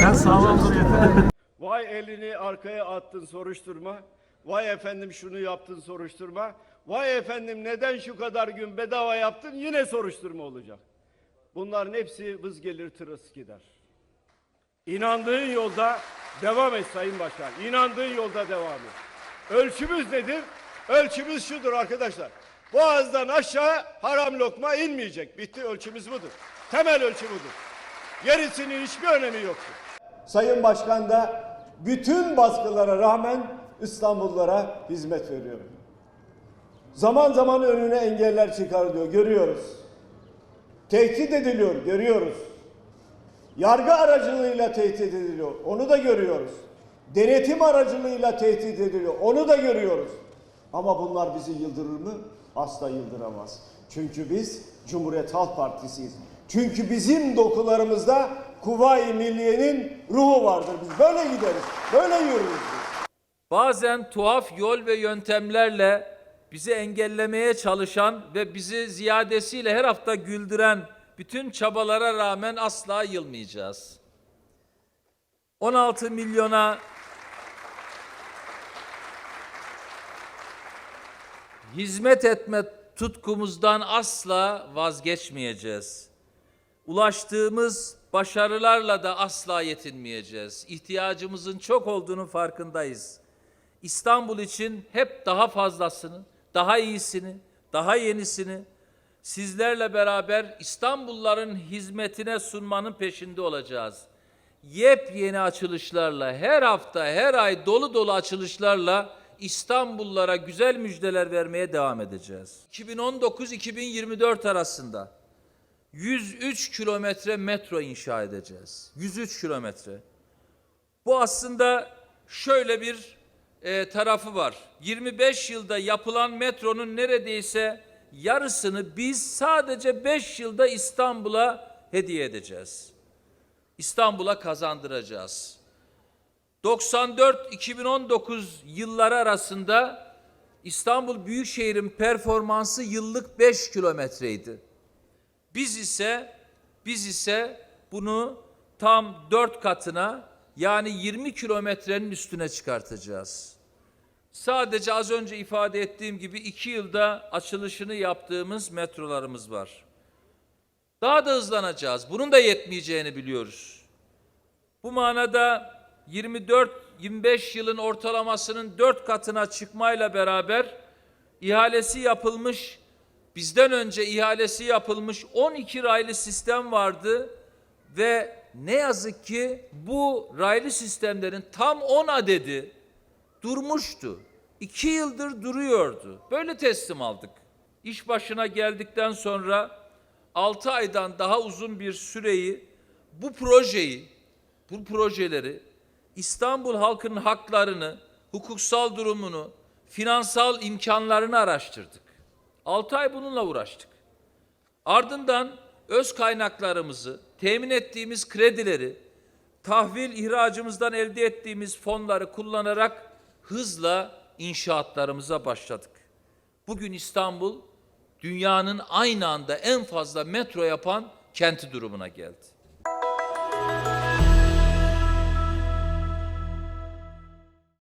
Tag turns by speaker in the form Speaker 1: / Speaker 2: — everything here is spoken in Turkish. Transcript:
Speaker 1: Sen sağlam dur yeter.
Speaker 2: Vay elini arkaya attın soruşturma. Vay efendim şunu yaptın soruşturma. Vay efendim neden şu kadar gün bedava yaptın yine soruşturma olacak. Bunların hepsi vız gelir tırıs gider. İnandığın yolda devam et Sayın Başkan. İnandığın yolda devam et. Ölçümüz nedir? Ölçümüz şudur arkadaşlar. Boğazdan aşağı haram lokma inmeyecek. Bitti ölçümüz budur. Temel ölçü budur. Gerisinin hiçbir önemi yoktur. Sayın Başkan da bütün baskılara rağmen İstanbullulara hizmet veriyor. Zaman zaman önüne engeller çıkarılıyor, görüyoruz. Tehdit ediliyor, görüyoruz. Yargı aracılığıyla tehdit ediliyor, onu da görüyoruz. Denetim aracılığıyla tehdit ediliyor, onu da görüyoruz. Ama bunlar bizi yıldırır mı? Asla yıldıramaz. Çünkü biz Cumhuriyet Halk Partisi'yiz. Çünkü bizim dokularımızda Kuvayi Milliye'nin ruhu vardır. Biz böyle gideriz, böyle yürürüz.
Speaker 3: bazen tuhaf yol ve yöntemlerle bizi engellemeye çalışan ve bizi ziyadesiyle her hafta güldüren bütün çabalara rağmen asla yılmayacağız. 16 milyona hizmet etme tutkumuzdan asla vazgeçmeyeceğiz. Ulaştığımız başarılarla da asla yetinmeyeceğiz. İhtiyacımızın çok olduğunu farkındayız. İstanbul için hep daha fazlasını, daha iyisini, daha yenisini sizlerle beraber İstanbulluların hizmetine sunmanın peşinde olacağız. Yepyeni açılışlarla, her hafta, her ay dolu dolu açılışlarla İstanbullulara güzel müjdeler vermeye devam edeceğiz. 2019-2024 arasında 103 kilometre metro inşa edeceğiz. 103 kilometre. Bu aslında şöyle bir e, tarafı var. 25 yılda yapılan metronun neredeyse yarısını biz sadece 5 yılda İstanbul'a hediye edeceğiz. İstanbul'a kazandıracağız. 94-2019 yılları arasında İstanbul Büyükşehir'in performansı yıllık 5 kilometreydi. Biz ise biz ise bunu tam dört katına yani 20 kilometrenin üstüne çıkartacağız. Sadece az önce ifade ettiğim gibi iki yılda açılışını yaptığımız metrolarımız var. Daha da hızlanacağız. Bunun da yetmeyeceğini biliyoruz. Bu manada 24-25 yılın ortalamasının 4 katına çıkmayla beraber ihalesi yapılmış, bizden önce ihalesi yapılmış 12 raylı sistem vardı ve ne yazık ki bu raylı sistemlerin tam 10 adedi durmuştu. 2 yıldır duruyordu. Böyle teslim aldık. İş başına geldikten sonra 6 aydan daha uzun bir süreyi bu projeyi, bu projeleri İstanbul halkının haklarını, hukuksal durumunu, finansal imkanlarını araştırdık. 6 ay bununla uğraştık. Ardından öz kaynaklarımızı, temin ettiğimiz kredileri, tahvil ihracımızdan elde ettiğimiz fonları kullanarak hızla inşaatlarımıza başladık. Bugün İstanbul dünyanın aynı anda en fazla metro yapan kenti durumuna geldi.